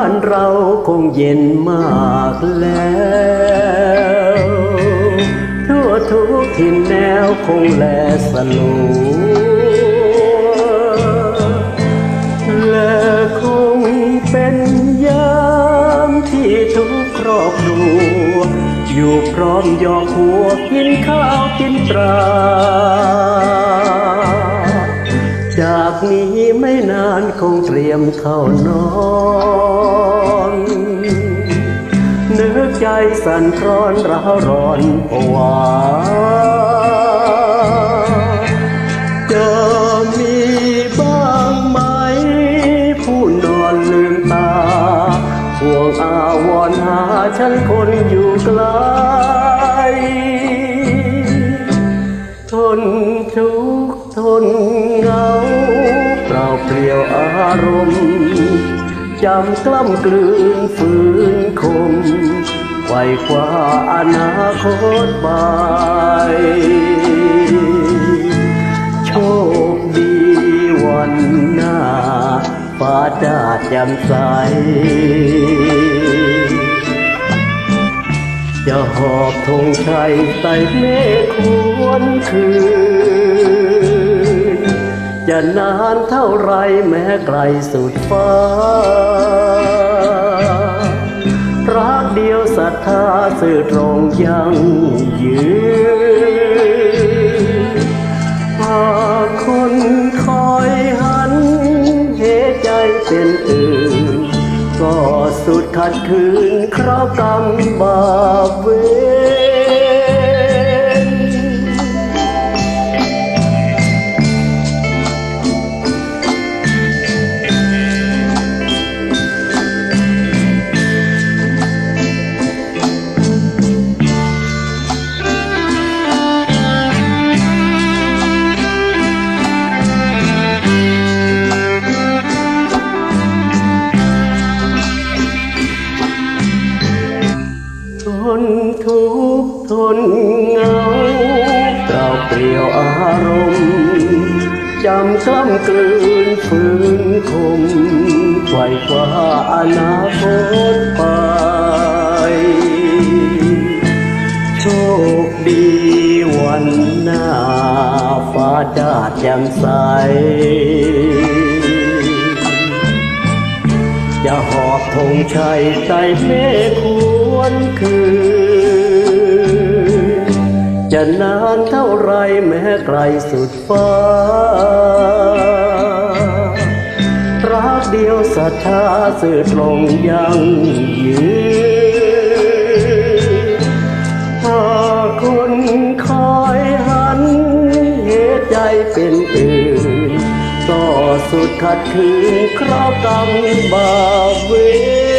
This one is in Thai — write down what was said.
านเราคงเย็นมากแล้วทั่วทุกทินแนวคงแลสลัวและคงเป็นยามที่ทุกครอบครัว อยู่พร้อมยอมหัวกินข้าวกินปลา จากนี้ไม่นานคงเตรียมเข้านอนนึกใจสั่นคลอนร้าวร้อนผวาจะมีบ้างไหม ผู้นอนลืมตาห่วงอาวรหาฉันคนอยู่ไกลทนทุกข์ทน เปลี่ยวอารมณ์จำกล้ำกลืนฝืนคมไขว่คว้าอนาคตไปโชคดีวันหน้าฟ้าจ้าแจ่มใสจะหอบธงชัยใส่เมฆควรคืน จะนานเท่าไรแม้ไกลสุดฟ้า รักเดียวศรัทธาสื่อตรงยังยืนหากคนคอยหันเหใจเป็นอื่น ก็สุดขัดคืนคราวกรรมบาปเว นทุกข์ทนเงาเปล่าเปลี่ยวอารมณ์จำกล้ำกลืนฝืนคมไขว่คว้าอนาคตไป โชคดีวันหน้าฟ้าจ้าแจ่มใส จะหอบธงชัยใส่เมฆค วรคืน จะนานเท่าไรแม้ไกลสุดฟ้า รักเดียวศรัทธาสื่อตรงยังยืนถ้าคนคอยหันเหตุใจเป็นอื่นก็สุดขัดขืนคราวกรรมบาปเวร